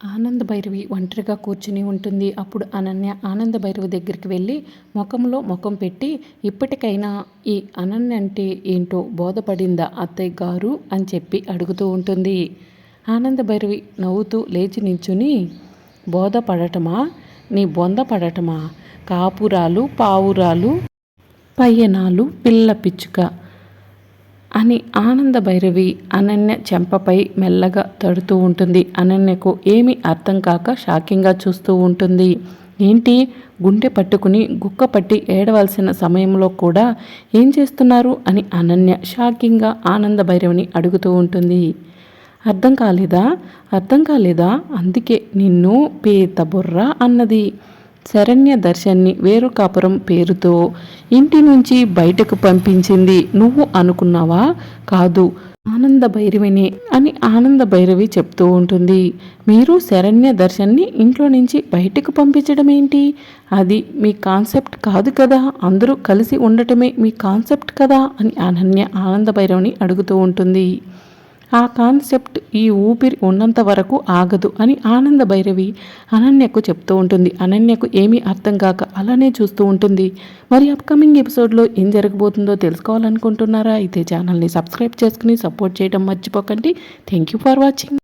ఆనంద భైరవి ఒంటరిగా కూర్చుని ఉంటుంది. అప్పుడు అనన్య ఆనంద భైరవి దగ్గరికి వెళ్ళి ముఖంలో ముఖం పెట్టి ఇప్పటికైనా ఈ అనన్య అంటే ఏంటో బోధపడిందా అత్తయ్య గారు? అని చెప్పి అడుగుతూ ఉంటుంది. ఆనంద భైరవి నవ్వుతూ లేచి నించుని బోధపడటమా? నీ బొంద పడటమా? కాపురాలు పావురాలు పయ్యనాలు పిల్ల పిచ్చుక అని ఆనంద భైరవి అనన్య చెంపపై మెల్లగా తడుతూ ఉంటుంది. అనన్యకు ఏమీ అర్థం కాక షాకింగ్గా చూస్తూ ఉంటుంది. ఏంటి? గుండె పట్టుకుని గుక్క పట్టి ఏడవలసిన సమయంలో కూడా ఏం చేస్తున్నారు? అని అనన్య షాకింగ్గా ఆనంద భైరవిని అడుగుతూ ఉంటుంది. అర్థం కాలేదా? అర్థం కాలేదా? అందుకే నిన్ను పేత బుర్ర అన్నది. శరణ్య దర్శన్ని వేరుకాపురం పేరుతో ఇంటి నుంచి బయటకు పంపించింది. నువ్వు అనుకున్నావా? కాదు. ఆనంద భైరవిని అని ఆనంద భైరవి చెప్తూ ఉంటుంది. మీరు శరణ్య దర్శన్ని ఇంట్లో నుంచి బయటకు పంపించడం ఏంటి అది మీ కాన్సెప్ట్ కాదు కదా. అందరూ కలిసి ఉండటమే మీ కాన్సెప్ట్ కదా అని అనన్య ఆనంద భైరవిని అడుగుతూ ఉంటుంది. ఆ కాన్సెప్ట్ ఈ ఊపిరి ఉన్నంత వరకు ఆగదు అని ఆనంద భైరవి అనన్యకు చెప్తూ ఉంటుంది. అనన్యకు ఏమీ అర్థం కాక అలానే చూస్తూ ఉంటుంది. మరి అప్కమింగ్ ఎపిసోడ్లో ఏం జరగబోతుందో తెలుసుకోవాలనుకుంటున్నారా? అయితే ఛానల్ని సబ్స్క్రైబ్ చేసుకుని సపోర్ట్ చేయడం మర్చిపోకండి. Thank you for watching